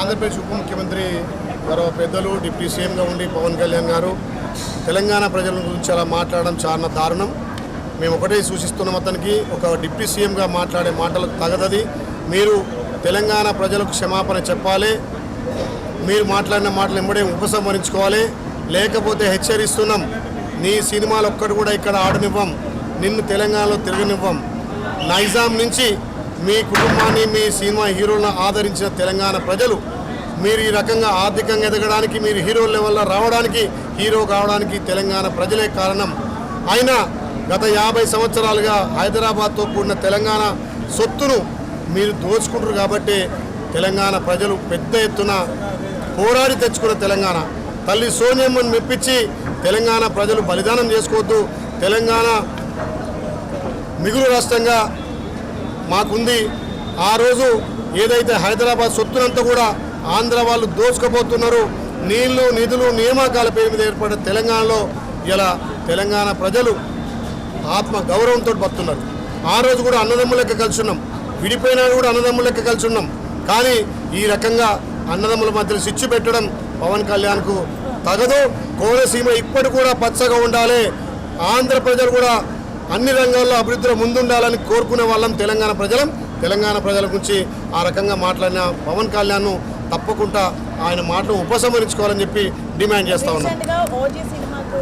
ఆంధ్రప్రదేశ్ ఉప ముఖ్యమంత్రి గౌరవ పెద్దలు డిప్యూటీ సీఎంగా ఉండి పవన్ కళ్యాణ్ గారు తెలంగాణ ప్రజల గురించి అలా మాట్లాడడం చాలా దారుణం. మేము ఒకటే సూచిస్తున్నాం అతనికి ఒక డిప్యూటీ సీఎంగా మాట్లాడే మాటలకు తగదది. మీరు తెలంగాణ ప్రజలకు క్షమాపణ చెప్పాలి. మీరు మాట్లాడిన మాటలు ఎంబడే ఉపసంహరించుకోవాలి. లేకపోతే హెచ్చరిస్తున్నాం. నీ సినిమాలు ఒక్కటి కూడా ఇక్కడ ఆడనివ్వం. నిన్ను తెలంగాణలో తిరగనివ్వం. నైజాం నుంచి మీ కుటుంబాన్ని మీ సినిమా హీరోలను ఆదరించిన తెలంగాణ ప్రజలు మీరు ఈ రకంగా ఆర్థికంగా ఎదగడానికి మీరు హీరో లెవెల్లో రావడానికి హీరో కావడానికి తెలంగాణ ప్రజలే కారణం. అయినా గత యాభై సంవత్సరాలుగా హైదరాబాద్తో కూడిన తెలంగాణ సొత్తును మీరు దోచుకుంటారు కాబట్టి తెలంగాణ ప్రజలు పెద్ద ఎత్తున పోరాడి తెచ్చుకున్న తెలంగాణ. తల్లి సోనియమ్మను మెప్పించి తెలంగాణ ప్రజలు బలిదానం చేసుకోవద్దు. తెలంగాణ మిగులు రాష్ట్రంగా మాకుంది. ఆ రోజు ఏదైతే హైదరాబాద్ సొత్తునంతా కూడా ఆంధ్ర వాళ్ళు దోచుకుపోతున్నారు నీళ్ళు నిధులు నియామకాల పేరు మీద ఏర్పడిన తెలంగాణలో ఇలా తెలంగాణ ప్రజలు ఆత్మ గౌరవంతో బతున్నారు ఆ రోజు కూడా అన్నదమ్ములెక్క కలిసి ఉన్నాం విడిపోయినా కూడా అన్నదమ్ములెక్క కలిసి ఉన్నాం కానీ ఈ రకంగా అన్నదమ్ముల మధ్యలో సిచ్చు పెట్టడం పవన్ కళ్యాణ్కు తగదు. కోనసీమ ఇప్పటి కూడా పచ్చగా ఉండాలి. ఆంధ్ర ప్రజలు కూడా అన్ని రంగాల్లో అభివృద్ధిలో ముందుండాలని కోరుకునే వాళ్ళం తెలంగాణ ప్రజలం. తెలంగాణ ప్రజల గురించి ఆ రకంగా మాట్లాడిన పవన్ కళ్యాణ్ను తప్పకుండా ఆయన మాటలు ఉపసంహరించుకోవాలని చెప్పి డిమాండ్ చేస్తా ఉన్నాం. సినిమాకు